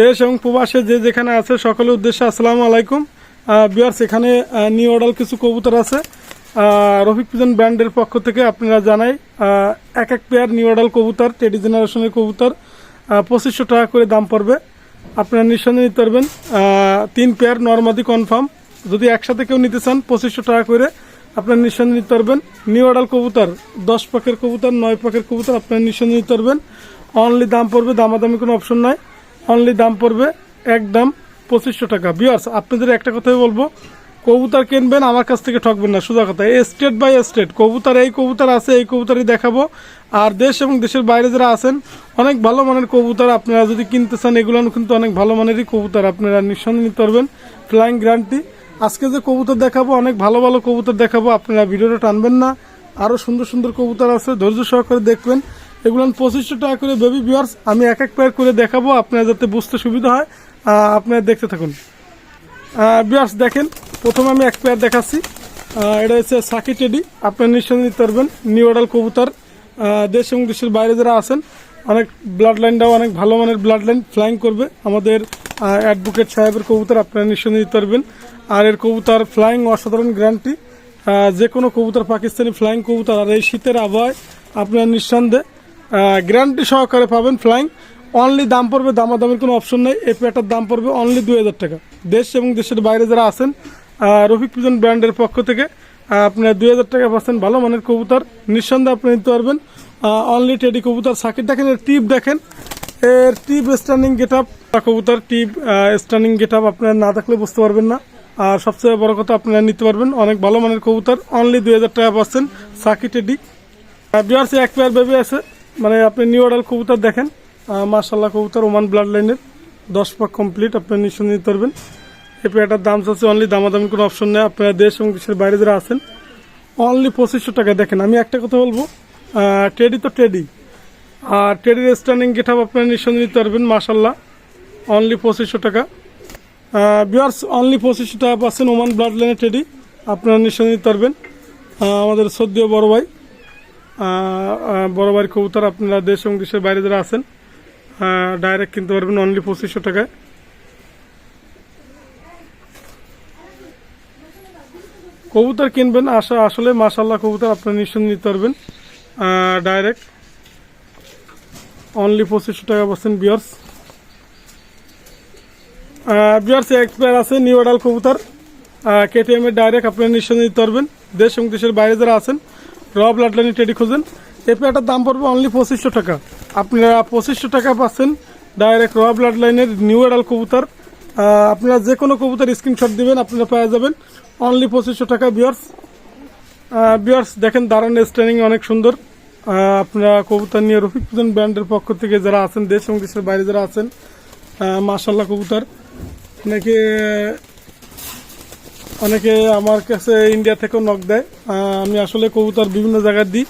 দেশ এবং প্রবাসে যে যেখানে আছে, সকলের উদ্দেশ্যে আসসালামু আলাইকুম। বিয়ার্স এখানে নিউ অর্ডার কিছু কবুতর আছে। রফিক পিজন ব্র্যান্ডের পক্ষ থেকে আপনারা জানাই এক এক পেয়ার নিউ অর্ডার কবুতর টেডি জেনারেশনের কবুতর। পঁচিশশো টাকা করে দাম পড়বে। আপনারা নিঃসন্দেহে নিতে পারবেন। তিন পেয়ার নর্মাদি কনফার্ম যদি একসাথে কেউ নিতে চান, পঁচিশশো টাকা করে আপনারা নিঃসন্দেহে নিতে পারবেন। নিউ অর্ডার কবুতর, দশ পাকের কবুতর, নয় পাকের কবুতর আপনারা নিঃসন্দেহে নিতে পারবেন। অনলি দাম পড়বে, দামাদামি কোনো অপশন নাই। অনলি দাম পড়বে একদম পঁচিশশো টাকা। বিয়ার্স আপনাদের একটা কথাই বলব, কবুতর কিনবেন, আমার কাছ থেকে ঠকবেন না, সোজা কথা। স্টেট বাই স্টেট কবুতর এই কবুতর আছে, এই কবুতরই দেখাবো। আর দেশ এবং দেশের বাইরে যারা আছেন, অনেক ভালো মানের কবুতর আপনারা যদি কিনতে চান, এগুলো কিন্তু অনেক ভালো মানেরই কবুতর আপনারা নিঃসন্দেহে নিতে পারবেন। ফ্লাইং গ্যারান্টি আজকে যে কবুতর দেখাবো, অনেক ভালো ভালো কবুতর দেখাবো, আপনারা ভিডিওটা টানবেন না। আরও সুন্দর সুন্দর কবুতর আছে, ধৈর্য সহকারে দেখবেন। এগুলো পঁচিশশো টাকা করে বেবি বিয়ার্স আমি এক এক পেয়ার করে দেখাবো, আপনার যাতে বুঝতে সুবিধা হয়। আপনারা দেখতে থাকুন। বিয়ার্স দেখেন, প্রথমে আমি এক পেয়ার দেখাচ্ছি। এটা হচ্ছে সাকি টেডি। আপনার নিঃসন্দেহে নিতে পারবেন, নিউ অর্ডার কবুতর। দেশ এবং দেশের বাইরে যারা আছেন, অনেক ব্লাড লাইনটাও অনেক ভালো মানের ব্লাড লাইন ফ্লাইং করবে। আমাদের অ্যাডভোকেট সাহেবের কবুতর আপনারা নিঃসন্দেহে নিতে পারবেন। আর এর কবুতর ফ্লাইং অসাধারণ গ্যারান্টি যে কোনো কবুতর পাকিস্তানি ফ্লাইং কবুতর, আর এই শীতের আবহাওয়ায় আপনার নিঃসন্দেহে গ্যারান্টি সহকারে পাবেন ফ্লাইং অনলি দাম পড়বে, দামাদামের কোনো অপশন নেই। এই পেয়ারটার দাম পড়বে অনলি দুই হাজার টাকা। দেশ এবং দেশের বাইরে যারা আছেন রফিক পিজন ব্র্যান্ডের পক্ষ থেকে আপনারা দুই হাজার টাকা পাচ্ছেন ভালো মানের কবুতর। নিঃসন্দেহে আপনি নিতে পারবেন। অনলি টেডি কবুতর। সাকিট দেখেন এর টিপ দেখেন। এর টিপ স্ট্যান্ডিং গেট আপ কবুতর টিপ স্ট্যান্ডিং গেট আপ আপনারা না থাকলে বুঝতে পারবেন না। আর সবচেয়ে বড় কথা, আপনারা নিতে পারবেন অনেক ভালো মানের কবুতর। অনলি দুই হাজার টাকা পাচ্ছেন সাকি টেডি বিআরসি এক পেয়ার বেবি আছে। মানে আপনি নিউ অর্ডার কবুতর দেখেন মার্শাল্লাহ কবুতর ওমান ব্লাড লাইনের দশ পাক কমপ্লিট আপনি নিঃসন্দেহে নিতে পারবেন। এই পেয়ারটার দাম চাচ্ছে অনলি দামাদামি কোনো অপশন নেই। আপনারা দেশ এবং দেশের বাইরে যারা আছেন অনলি পঁচিশশো টাকা দেখেন। আমি একটা কথা বলব টেডি তো টেডি আর টেডির স্ট্যান্ডিং গেট আপ আপনারা নিঃসন্দেহে নিতে পারবেন মার্শাল্লাহ অনলি পঁচিশশো টাকা। বিয়ার্স অনলি পঁচিশশো টাকা পাচ্ছেন ওমান ব্লাড লাইনের টেডি আপনারা নিঃসন্দেহে নিতে পারবেন। আমাদের সদ্য বড় ভাই বড় ভাইয়ের কবুতর আপনারা দেশ এবং দেশের বাইরে যারা আছেন ডাইরেক্ট কিনতে পারবেন অনলি পঁচিশশো টাকায়। কবুতর কিনবেন আসা আসলে মাসাল্লাহ কবুতর আপনারা নিঃসন্দেহে নিতে পারবেন। ডাইরেক্ট অনলি পঁচিশশো টাকা পাচ্ছেন বিয়ার্স। বিয়ার্স এক্সপায়ার আছে নিউ অর্ডার কবুতর। কেটিএম এর ডাইরেক্ট আপনারা নিঃসন্দেহে নিতে পারবেন। দেশ এবং দেশের বাইরে যারা আছেন র ব্লাড লাইনে টেডি খুঁজেন। এই পেয়ারটার দাম পড়বে অনলি পঁচিশশো টাকা। আপনারা পঁচিশশো টাকা পাচ্ছেন ডাইরেক্ট র ব্লাড লাইনের নিউ অর্ডার কবুতর আপনারা যে কোনো কবুতর স্ক্রিনশট দিবেন, আপনারা পেয়ে যাবেন। অনলি পঁচিশশো টাকা বিয়ার্স বিয়ার্স দেখেন দাঁড়ান স্ট্যান্ডিং অনেক সুন্দর। আপনারা কবুতর নিয়ে রফিক পুজন ব্র্যান্ডের পক্ষ থেকে যারা আছেন, দেশ এবং দেশের বাইরে যারা আছেন মার্শাল্লাহ কবুতর। অনেকে অনেকে আমার কাছে ইন্ডিয়া থেকেও নক দেয়। আমি আসলে কবুতর বিভিন্ন জায়গায় দিই।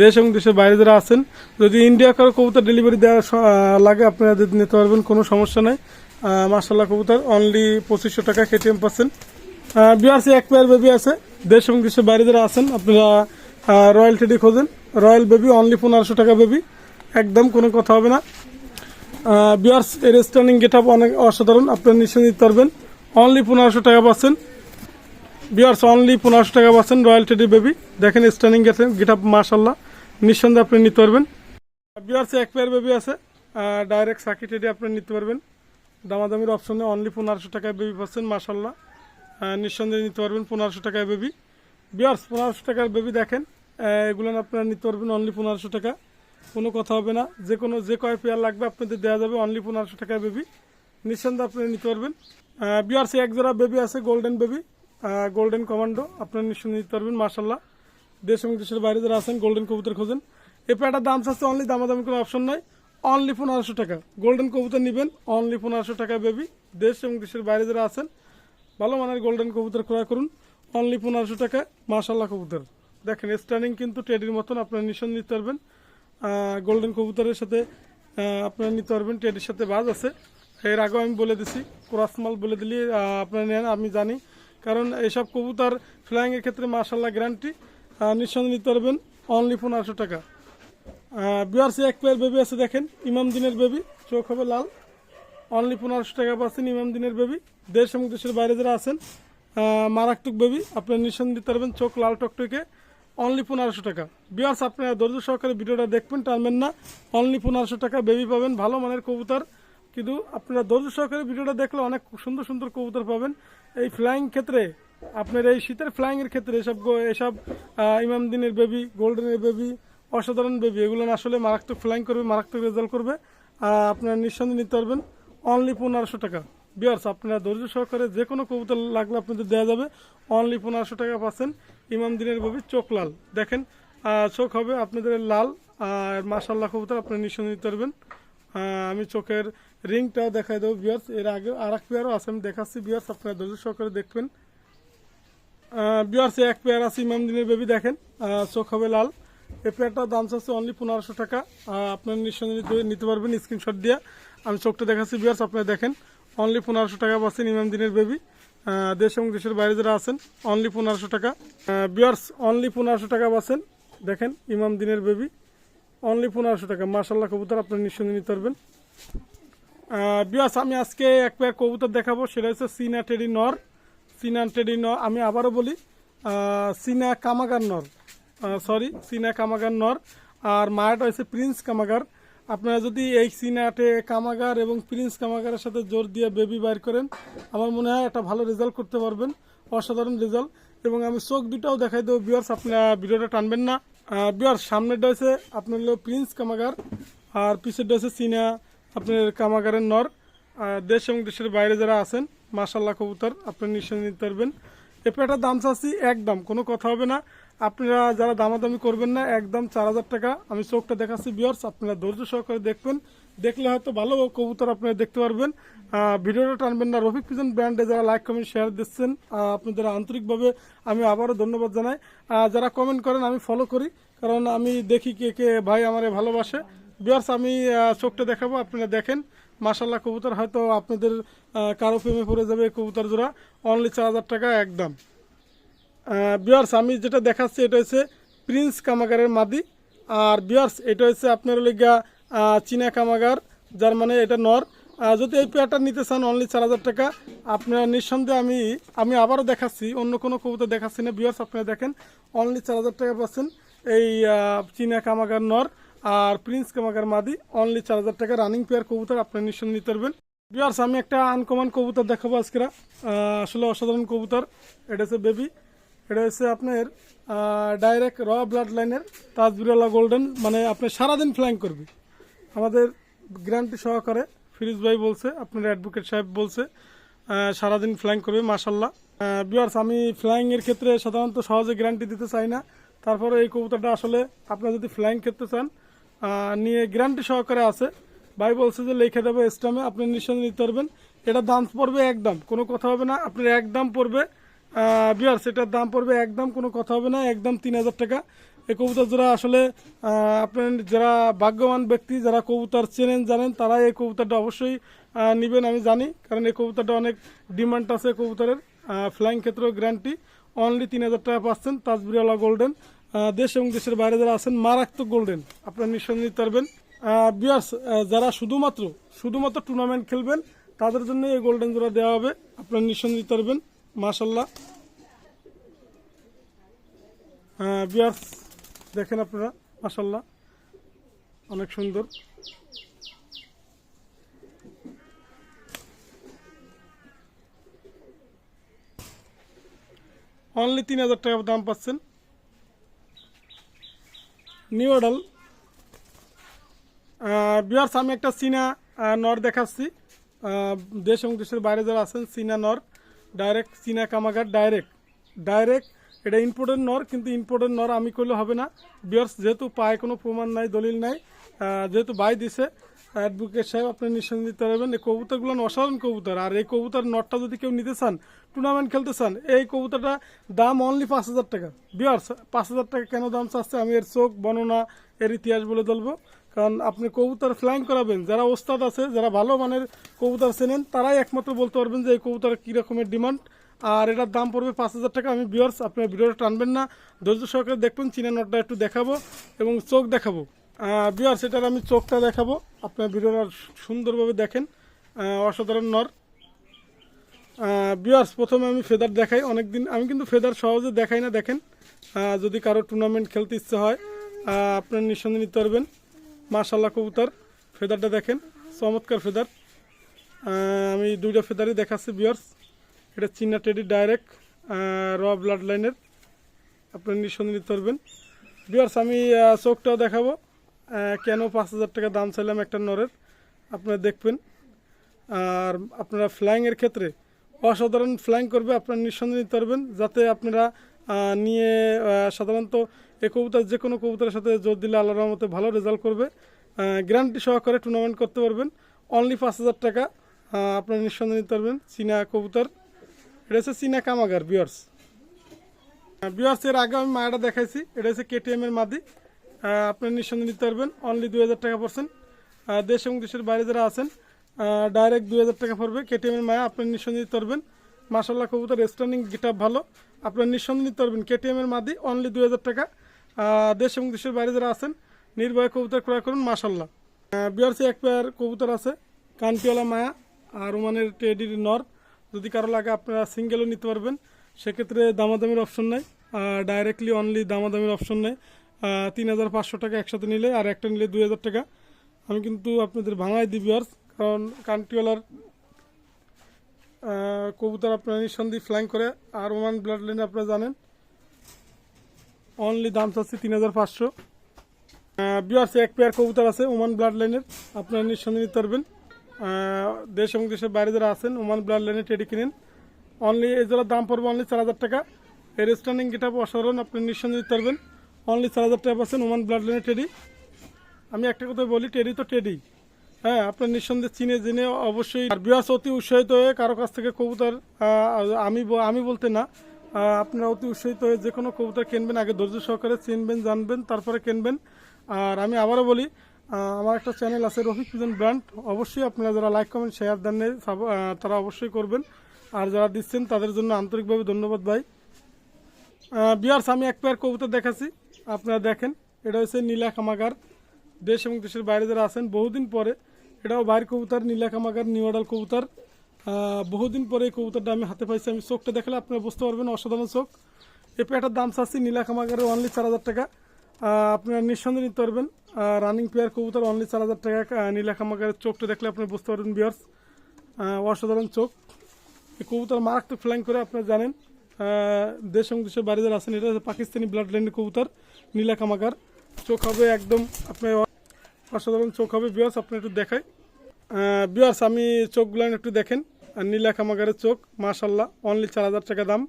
দেশ এবং দেশের বাইরে যারা আছেন, যদি ইন্ডিয়া কারও কবুতর ডেলিভারি দেওয়া লাগে, আপনারা যদি নিতে পারবেন, কোনো সমস্যা নাই। মার্শাল্লাহ কবুতর অনলি পঁচিশশো টাকা কেটিএম পাচ্ছেন। বিআরসি এক পেয়ার বেবি আছে। দেশ এবং দেশের বাইরে যারা আছেন, আপনারা রয়্যাল টেডি খোঁজেন। রয়্যাল বেবি অনলি পনেরোশো টাকা বেবি একদম কোনো কথা হবে না। বিয়ার্স এর স্ট্যান্ডিং গেট আপ অনেক অসাধারণ। আপনারা নিশ্চয়ই নিতে পারবেন। অনলি পনেরোশো টাকা পাচ্ছেন। বিয়ার্স অনলি পনেরোশো টাকা পাচ্ছেন রয়্যাল টেডি বেবি দেখেন স্ট্যান্ডিং গেছে গেট আপ নিঃসন্দেহে আপনি নিতে পারবেন। বিয়ার্স এক পেয়ার বেবি আছে। ডাইরেক্ট সাকি টেডি আপনি নিতে পারবেন। দামাদামির অপশনে অনলি পনেরোশো টাকায় বেবি পাচ্ছেন মার্শাল্লাহ নিঃসন্দেহে নিতে পারবেন পনেরোশো টাকায় বেবি বিয়ার্স পনেরোশো টাকার বেবি দেখেন। এগুলো আপনারা নিতে পারবেন অনলি পনেরোশো টাকা। কোনো কথা হবে না। যে কোনো, যে কয় পেয়ার লাগবে আপনাদের দেওয়া যাবে অনলি পনেরোশো টাকায় বেবি নিঃসন্দেহে আপনারা নিতে পারবেন। বিয়ার্স এক জোড়া বেবি আছে গোল্ডেন বেবি গোল্ডেন কমান্ডো আপনারা নিঃসন্দেহে নিতে পারবেন মার্শাল্লাহ দেশ এবং দেশের বাইরে যারা আছেন গোল্ডেন কবুতর খোঁজেন। এই পেয়ারটার দাম চাচ্ছে অনলি দামাদামি কোনো অপশন নাই। অনলি পনেরোশো টাকা। গোল্ডেন কবুতর নেবেন অনলি পনেরোশো টাকা বেবি দেশ এবং দেশের বাইরে যারা আছেন, ভালো মানের গোল্ডেন কবুতর ক্রয় করুন। অনলি পনেরোশো টাকা মাশাল্লাহ কবুতর দেখেন স্ট্যান্ডিং কিন্তু টেডির মতন, আপনারা নিঃসন্দেহে নিতে পারবেন। গোল্ডেন কবুতরের সাথে আপনারা নিতে পারবেন টেডির সাথে বাজ আছে। এর আগেও আমি বলে দিছি, ক্রস মাল বলে দিলি আপনারা নেন, আমি জানি। কারণ এইসব কবুতর ফ্লাইংয়ের ক্ষেত্রে মাশাল্লাহ গ্যারান্টি নিঃসন্দেহে নিতে পারবেন অনলি পনেরোশো টাকা। বিআরসি এক পেয়ার বেবি আছে দেখেন, ইমাম দিনের বেবি চোখ হবে লাল। অনলি পনেরোশো টাকা পাচ্ছেন ইমাম দিনের বেবি দেশ এবং দেশের বাইরে যারা আছেন মারাত্মক বেবি আপনার নিঃসন্দেহ দিতে পারবেন, চোখ লাল টকটকে। অনলি পনেরোশো টাকা। বিয়ার্স আপনারা ধৈর্য সহকারে ভিডিওটা দেখবেন, টানবেন না। অনলি পনেরোশো টাকা বেবি পাবেন, ভালো মানের কবুতর। কিন্তু আপনারা ধৈর্য সহকারে ভিডিওটা দেখলে অনেক সুন্দর সুন্দর কবুতর পাবেন। এই ফ্লাইং ক্ষেত্রে আপনার এই শীতের ফ্লাইং এর ক্ষেত্রে এসব এসব আহ, ইমাম দিনের বেবি গোল্ডেনের বেবি অসাধারণ বেবি এগুলো আসলে মারাত্মক ফ্লাইং করবে মারাত্মক রেজাল্ট করবে। আপনারা নিঃসন্দেহে নিতে পারবেন। অনলি পনেরোশো টাকা। বিয়ার্স আপনারা ধৈর্য সহকারে যে কোনো কবুতর লাগলে আপনাদের দেওয়া যাবে। অনলি পনেরোশো টাকা পাচ্ছেন ইমাম দিনের বেবি চোখ লাল। দেখেন চোখ হবে আপনাদের লাল। আর মাসাল্লাহ কবুতর আপনারা নিঃসন্দেহে নিতে পারবেন। আমি চোখের রিংটা দেখাই দেবো বিয়ার্স এর আগে আর এক পেয়ারও আছে, আমি দেখাচ্ছি বিয়ার্স আপনারা ধৈর্য সহকারে দেখবেন। বিয়ার্স এক পেয়ার আছে, ইমাম দিনের বেবি দেখেন। চোখ হবে লাল। এই পেয়ারটার দাম চাচ্ছে অনলি পনেরোশো টাকা। আপনার নিঃসন্দেহে নিতে পারবেন স্ক্রিনশট দিয়ে। আমি চোখটা দেখাচ্ছি বিয়ার্স আপনারা দেখেন। অনলি পনেরোশো টাকা পাচ্ছেন ইমাম দিনের বেবি দেশ এবং দেশের বাইরে যারা আছেন অনলি পনেরোশো টাকা। বিয়ার্স অনলি পনেরোশো টাকা পাচ্ছেন। দেখেন, ইমাম দিনের বেবি অনলি পনেরোশো টাকা। মার্শাল্লাহ কবুতর আপনার নিঃসন্দেহে নিতে পারবেন। বিয়াস আমি আজকে এক পেয়ার কবুতর দেখাবো। সেটা হচ্ছে সিনা টেডি নর। সিনা টেডি নর, আমি আবারও বলি সিনা কামাগার নর। সরি সিনা কামাগার নর। আর মায়াটা হচ্ছে প্রিন্স কামাগার। আপনারা যদি এই সিনাটে কামাগার এবং প্রিন্স কামাগারের সাথে জোর দিয়ে বেবি বাইর করেন, আমার মনে হয় একটা ভালো রেজাল্ট করতে পারবেন। অসাধারণ রেজাল্ট এবং আমি চোখ দুটাও দেখাই দেবো বিয়ার্স আপনারা ভিডিওটা টানবেন না। বিয়ার্স সামনেরটা হচ্ছে আপনার হলো প্রিন্স কামাগার, আর পিছেরটা হচ্ছে চীনা আপনার কামাগারের নর। দেশ এবং দেশের বাইরে যারা আছেন মাসাল্লাহ কবুতর, আপনার নিশ্চয় নিতে পারবেন। এ পেটার দাম চাচ্ছি একদম, কোনো কথা হবে না। আপনারা যারা দামাদামি করবেন না, একদম চার হাজার টাকা। আমি চোখটা দেখাচ্ছি বিয়ার্স আপনারা ধৈর্য সহকারে দেখবেন। দেখলে হয়তো ভালো কবুতর আপনারা দেখতে পারবেন। ভিডিওটা টানবেন না। রফিক পিজন ব্র্যান্ডে যারা লাইক কমেন্ট শেয়ার দিচ্ছেন আপনাদের আন্তরিকভাবে আমি আবারও ধন্যবাদ জানাই। যারা কমেন্ট করেন, আমি ফলো করি, কারণ আমি দেখি কে কে ভাই আমারে ভালোবাসে। বিয়ার্স আমি চোখটা দেখাবো, আপনারা দেখেন। মাসাল্লাহ কবুতর হয়তো আপনাদের কারও প্রেমে পড়ে যাবে কবুতর জোড়া। অনলি চার হাজার টাকা, একদম। বিয়ার্স আমি যেটা দেখাচ্ছি, এটা হচ্ছে প্রিন্স কামাগারের মাদি। আর বিয়ার্স এটা হচ্ছে আপনার লিগা চীনা কামাগার যার মানে এটা নর। যদি এই পেয়ারটা নিতে চান অনলি চার হাজার টাকা। আপনারা নিঃসন্দেহে আমি আমি আবারও দেখাচ্ছি, অন্য কোনো কবুতর দেখাচ্ছি না। বিয়ার্স আপনারা দেখেন অনলি চার হাজার টাকা পাচ্ছেন এই চীনা কামাগার নর আর প্রিন্স কামাগার মাদি। অনলি চার হাজার টাকা রানিং পেয়ার কবুতর আপনারা নিঃসন্দেহে নিতে পারবেন। বিয়ার্স আমি একটা আনকমন কবুতর দেখাবো আজকে আসলে অসাধারণ কবুতর। এটা হচ্ছে বেবি এটা হচ্ছে আপনার ডাইরেক্ট র ব্লাড লাইনের তাজবিরালা গোল্ডেন মানে আপনি সারাদিন ফ্লাইং করবে। আমাদের গ্যারান্টি সহকারে ফিরিজ ভাই বলছে, আপনার অ্যাডভোকেট সাহেব বলছে সারাদিন ফ্লাইং করবে মাসাল্লাহ বিয়ার্স আমি ফ্লাইং এর ক্ষেত্রে সাধারণত সহজে গ্যারান্টি দিতে চাই না। তারপরে এই কবুতরটা আসলে আপনারা যদি ফ্লাইং করতে চান নিয়ে গ্যারান্টি সহকারে আছে। ভাই বলছে যে লিখে দেবে স্টামে আপনি নিঃসন্দেহে নিতে পারবেন। এটা দাম পড়বে একদম, কোনো কথা হবে না। আপনার একদম পড়বে বিয়ার্স এটার দাম পড়বে একদম, কোনো কথা হবে না। একদম তিন হাজার টাকা। এই কবুতর যারা আসলে আপনার যারা ভাগ্যবান ব্যক্তি, যারা কবুতর চেনেন, জানেন তারা এই কবুতরটা অবশ্যই নিবেন, আমি জানি। কারণ এই কবুতরটা অনেক ডিমান্ড আছে কবুতরের ফ্লাইং ক্ষেত্রেও গ্যারান্টি। অনলি তিন হাজার টাকা পাচ্ছেন তাজবিরালা গোল্ডেন। দেশ এবং দেশের বাইরে যারা আছেন, মারাত্মক গোল্ডেন। আপনারা নিঃসন্দেহে নিতে পারবেন। বিয়ার্স যারা শুধুমাত্র শুধুমাত্র টুর্নামেন্ট খেলবেন, তাদের জন্য এই গোল্ডেন জোড়া দেওয়া হবে। আপনারা নিঃসন্দেহে নিতে পারবেন মাশাল্লাহ বিয়ার্স দেখেন আপনারা মাশাল্লাহ অনেক সুন্দর। অনলি তিন হাজার টাকা দাম পাচ্ছেন। নিউ অডাল বিয়ার্স আমি একটা চীনা নর দেখাচ্ছি। দেশ এবং দেশের বাইরে যারা আছেন, চীনা নর ডাইরেক্ট চীনা কামাগার ডাইরেক্ট ডাইরেক্ট এটা ইম্পোর্টেন্ট নর, কিন্তু ইম্পোর্টেন্ট নর আমি করলে হবে না। বিয়ার্স যেহেতু পায়ে কোনো প্রমাণ নাই, দলিল নাই যেহেতু বাই দিছে অ্যাডভোকেট সাহেব, আপনি নিঃসন্দেহে দিতে পারবেন এই কবুতরগুলো অসাধারণ কবুতর। আর এই কবুতর নটটা যদি কেউ নিতে চান টুর্নামেন্ট খেলতে চান, এই কবুতরটা দাম অনলি পাঁচ হাজার টাকা। বিয়ার্স পাঁচ হাজার টাকা কেন দাম চাচ্ছে, আমি এর চোখ, বর্ণনা, এর ইতিহাস বলে তুলবো কারণ আপনি কবুতর ফ্লাইং করাবেন, যারা ওস্তাদ আছে, যারা ভালো মানের কবুতর চেনেন, তারাই একমাত্র বলতে পারবেন যে এই কবুতর কী রকমের ডিমান্ড আর এটার দাম পড়বে পাঁচ হাজার টাকা। আমি বিয়ার্স আপনার ভিডিওটা টানবেন না। ধৈর্য সহকারে দেখবেন চীনা নটটা একটু দেখাবো এবং চোখ দেখাবো। বিয়ার্স এটার আমি চোখটা দেখাবো। আপনার ভিডিওটা সুন্দরভাবে দেখেন। অসাধারণ নর। বিয়ার্স প্রথমে আমি ফেদার দেখাই। অনেকদিন, আমি কিন্তু ফেদার সহজে দেখাই না, দেখেন। যদি কারও টুর্নামেন্ট খেলতে ইচ্ছে হয় আপনার নিঃসন্দেহে নিতে পারবেন। মাশাল্লাহ কবুতর। ফেদারটা দেখেন, চমৎকার ফেদার আমি দুইটা ফেদারই দেখাচ্ছি বিয়ার্স এটা চিনা টেডি ডাইরেক্ট র ব্লাড লাইনের আপনার নিঃসন্দেহে নিতে পারবেন। বিয়ার্স আমি চোখটাও দেখাবো। কেন পাঁচ হাজার টাকা দাম চাইলাম একটা নরের? আপনারা দেখবেন। আর আপনারা ফ্লাইংয়ের ক্ষেত্রে অসাধারণ ফ্লাইং করবে, আপনারা নিঃসন্দেহে নিতে পারবেন। যাতে আপনারা নিয়ে সাধারণত এ কবুতর, যে কোনো কবুতরের সাথে জোর দিলে আল্লাহর রহমতে ভালো রেজাল্ট করবে। গ্যারান্টি সহকারে টুর্নামেন্ট করতে পারবেন। অনলি পাঁচ হাজার টাকা আপনারা নিঃসন্দেহে নিতে পারবেন। চীনা কবুতর এটা হচ্ছে চীনা কামাগার বিয়ার্স বিয়ার্স এর আগে আমি মায়াটা দেখাইছি। এটা হচ্ছে কেটিএম এর মাদি। আপনারা নিঃসন্দেহে নিতে পারবেন। অনলি দুই হাজার টাকা পারছেন দেশ এবং দেশের বাইরে যারা আছেন ডাইরেক্ট দুই হাজার টাকা পড়বে কেটিএম এর মায়া। আপনারা নিঃসন্দেহে নিতে পারবেন। মাসাল্লাহ কবুতর স্টার্নিং গিটাপ ভালো। আপনারা নিঃসন্দেহে নিতে পারবেন কেটিএম এর মাদি। অনলি দুই হাজার টাকা। দেশ এবং দেশের বাইরে যারা আছেন, নির্ভয় কবুতর ক্রয় করুন মাসাল্লাহ বিয়ার্সি এক পেয়ার কবুতর আছে। কানপিওলা মায়া আর ওমানের টেডির নর যদি কারও লাগে আপনারা সিঙ্গেলও নিতে পারবেন। সেক্ষেত্রে দামাদামির অপশন নাই। ডাইরেক্টলি অনলি দামাদামির অপশন নেই। তিন হাজার পাঁচশো টাকা একসাথে নিলে আর একটা নিলে দুই হাজার টাকা। আমি কিন্তু আপনাদের ভাঙাই দিই বিয়ার্স কারণ কান্টিওয়ালার কবুতর আপনারা নিঃসন্দেহে ফ্লাইং করে। আর ওমান ব্লাড লাইনে আপনারা জানেন অনলি দাম চাচ্ছি তিন হাজার পাঁচশো। বিয়ার্স এক পেয়ার কবুতর আছে ওমান ব্লাড লাইনের আপনারা নিঃসন্দেহে নিতে পারবেন। দেশ এবং দেশের বাইরে যারা আছেন, ওমান ব্লাড লাইনে টেডি কিনেন। অনলি এই জোড়ার দাম পড়বে অনলি চার হাজার টাকা। এর স্ট্যান্ডিং গেটা অসাধারণ, আপনি নিঃসন্দেহে দিতে পারবেন। অনলি চার হাজার টাকা পাচ্ছেন ওমান ব্লাড লাইনে টেডি। আমি একটা কথা বলি, টেডি তো টেডি। হ্যাঁ আপনার নিঃসন্দেহে চিনে জেনে অবশ্যই বিয়াস অতি উৎসাহিত হয়ে কারও কাছ থেকে কবুতর আমি আমি বলতে না আপনারা অতি উৎসাহিত হয়ে যে কোনো কবুতর কিনবেন, আগে ধৈর্য সহকারে চিনবেন, জানবেন, তারপরে কিনবেন। আর আমি আবারও বলি আমার একটা চ্যানেল আছে রফিক পিজন ব্র্যান্ড। অবশ্যই আপনারা যারা লাইক কমেন্ট শেয়ার দেন তারা অবশ্যই করবেন। আর যারা দিচ্ছেন, তাদের জন্য আন্তরিকভাবে ধন্যবাদ ভাই। বিয়ার্স আমি এক পেয়ার কবুতর দেখাচ্ছি। আপনারা দেখেন, এটা হচ্ছে নীলা কামাগার দেশ এবং দেশের বাইরে যারা আছেন, বহুদিন পরে এটাও বাইর কবুতর, নীলা কামাগার নিউডাল কবুতর। বহুদিন পরে এই কবুতরটা আমি হাতে পাইছি। আমি চোখটা দেখলে আপনারা বুঝতে পারবেন, অসাধারণ চোখ। এই পেয়ারটার দাম চাচ্ছি নীলা কামাগারের অনলি চার হাজার টাকা। আপনারা নিঃসন্দেহে নিতে পারবেন। রানিং পেয়ার কবুতর অনলি চার হাজার টাকা আহ, নীলা কামাগারের চোখটা দেখলে আপনি বুঝতে পারবেন বিয়ার্স অসাধারণ চোখ। এই কবুতর মারাত্মক ফ্লাইং করে আপনারা জানেন। দেশ এবং দেশের বাইরে যারা এটা হচ্ছে পাকিস্তানি ব্লাড লাইনের কবুতর নীলা কামাকার চোখ হবে একদম আপনার অসাধারণ চোখ হবে বিয়ার্স আপনি একটু দেখাই। বিয়ার্স আমি চোখগুলো একটু দেখেন। আর নীলা কামাকারের চোখ মাশাল্লাহ অনলি চার হাজার টাকা দাম।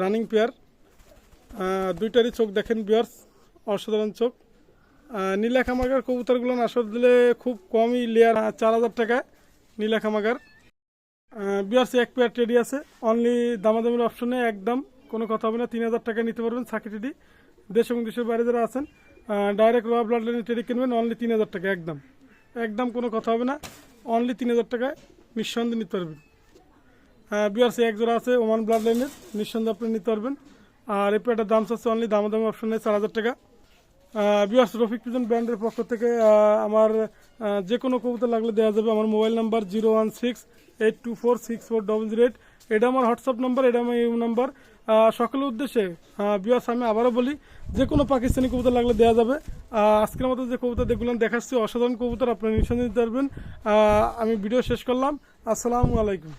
রানিং পেয়ার দুইটারই চোখ দেখেন বিয়ার্স অসাধারণ চোখ। আহ, নীলা কামাকার কবুতরগুলো দিলে খুব কমই লেয়ার চার হাজার টাকায় নীলা কামাকার বিআরসি এক পেয়ার টেডি আছে। অনলি দামাদামির অপশনে একদম কোনো কথা হবে না। তিন হাজার টাকা নিতে পারবেন সাকি টেডি দেশ এবং দেশের বাইরে যারা আছেন ডাইরেক্ট র ব্লাড লাইনের টেডি কিনবেন। অনলি তিন হাজার টাকা একদম। একদম কোনো কথা হবে না। অনলি তিন হাজার টাকায় নিঃসন্দেহে নিতে পারবেন। বিআরসি এক জোড়া আছে ওমান ব্লাড লাইনের নিঃসন্দেহে আপনি নিতে পারবেন। আর এই পেয়ারটার দাম চাচ্ছে অনলি দামাদামি অপশনে চার হাজার টাকা। বিয়ার্স, রফিক পিজন ব্র্যান্ডের পক্ষ থেকে আমার যে কোনো কবিতা লাগলে দেওয়া যাবে। আমার mobile number zero one six eight two four six four double zero eight. এটা আমার হোয়াটসঅ্যাপ নাম্বার, এটা আমার ইউ নাম্বার। সকলের উদ্দেশ্যে বিয়ার্স, আমি আবারও বলি, যে কোনো পাকিস্তানি কবিতা লাগলে দেওয়া যাবে। আজকের মতো যে কবিতা দেখগুলো দেখাচ্ছি অসাধারণ কবুতর, আপনারা নিঃসন্দেহে দিতে পারবেন। আমি ভিডিও শেষ করলাম। আসসালামু আলাইকুম।